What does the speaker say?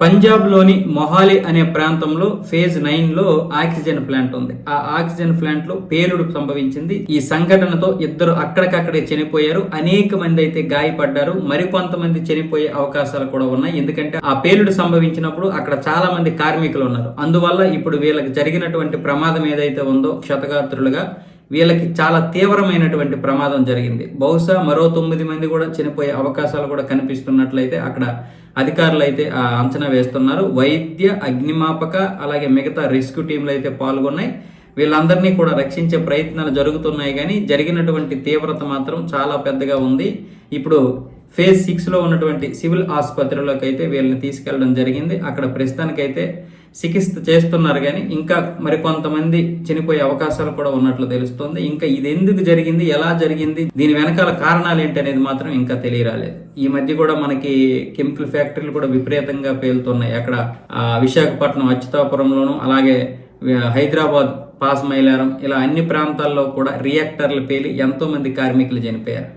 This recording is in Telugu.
పంజాబ్లోని మొహాలి అనే ప్రాంతంలో ఫేజ్ నైన్లో ఆక్సిజన్ ప్లాంట్ ఉంది. ఆ ఆక్సిజన్ ప్లాంట్లో పేలుడు సంభవించింది. ఈ సంఘటనతో ఇద్దరు అక్కడికక్కడే చనిపోయారు. అనేక మంది అయితే గాయపడ్డారు. మరికొంతమంది చనిపోయే అవకాశాలు కూడా ఉన్నాయి. ఎందుకంటే ఆ పేలుడు సంభవించినప్పుడు అక్కడ చాలా మంది కార్మికులు ఉన్నారు. అందువల్ల ఇప్పుడు వీళ్ళకి జరిగినటువంటి ప్రమాదం ఏదైతే ఉందో క్షతగాత్రులుగా వీళ్ళకి చాలా తీవ్రమైనటువంటి ప్రమాదం జరిగింది. బహుశా మరో తొమ్మిది మంది కూడా చనిపోయే అవకాశాలు కూడా కనిపిస్తున్నట్లయితే అక్కడ అధికారులు అయితే ఆ అంచనా వేస్తున్నారు. వైద్య అగ్నిమాపక అలాగే మిగతా రెస్క్యూ టీంలు అయితే పాల్గొన్నాయి. వీళ్ళందరినీ కూడా రక్షించే ప్రయత్నాలు జరుగుతున్నాయి కానీ జరిగినటువంటి తీవ్రత మాత్రం చాలా పెద్దగా ఉంది. ఇప్పుడు ఫేజ్ సిక్స్లో ఉన్నటువంటి సివిల్ ఆసుపత్రిలోకి అయితే వీళ్ళని తీసుకెళ్ళడం జరిగింది. అక్కడ ప్రస్తుతానికైతే చికిత్స చేస్తున్నారు కానీ ఇంకా మరికొంతమంది చనిపోయే అవకాశాలు కూడా ఉన్నట్లు తెలుస్తుంది. ఇంకా ఇది ఎందుకు జరిగింది? ఎలా జరిగింది? దీని వెనకాల కారణాలు ఏంటి అనేది మాత్రం ఇంకా తెలియరాలేదు. ఈ మధ్య కూడా మనకి కెమికల్ ఫ్యాక్టరీలు కూడా విపరీతంగా పేలుతున్నాయి. అక్కడ విశాఖపట్నం అచ్యుతాపురంలోను అలాగే హైదరాబాద్ పాస్ మైలారం ఇలా అన్ని ప్రాంతాల్లో కూడా రియాక్టర్లు పేలి ఎంతో మంది కార్మికులు చనిపోయారు.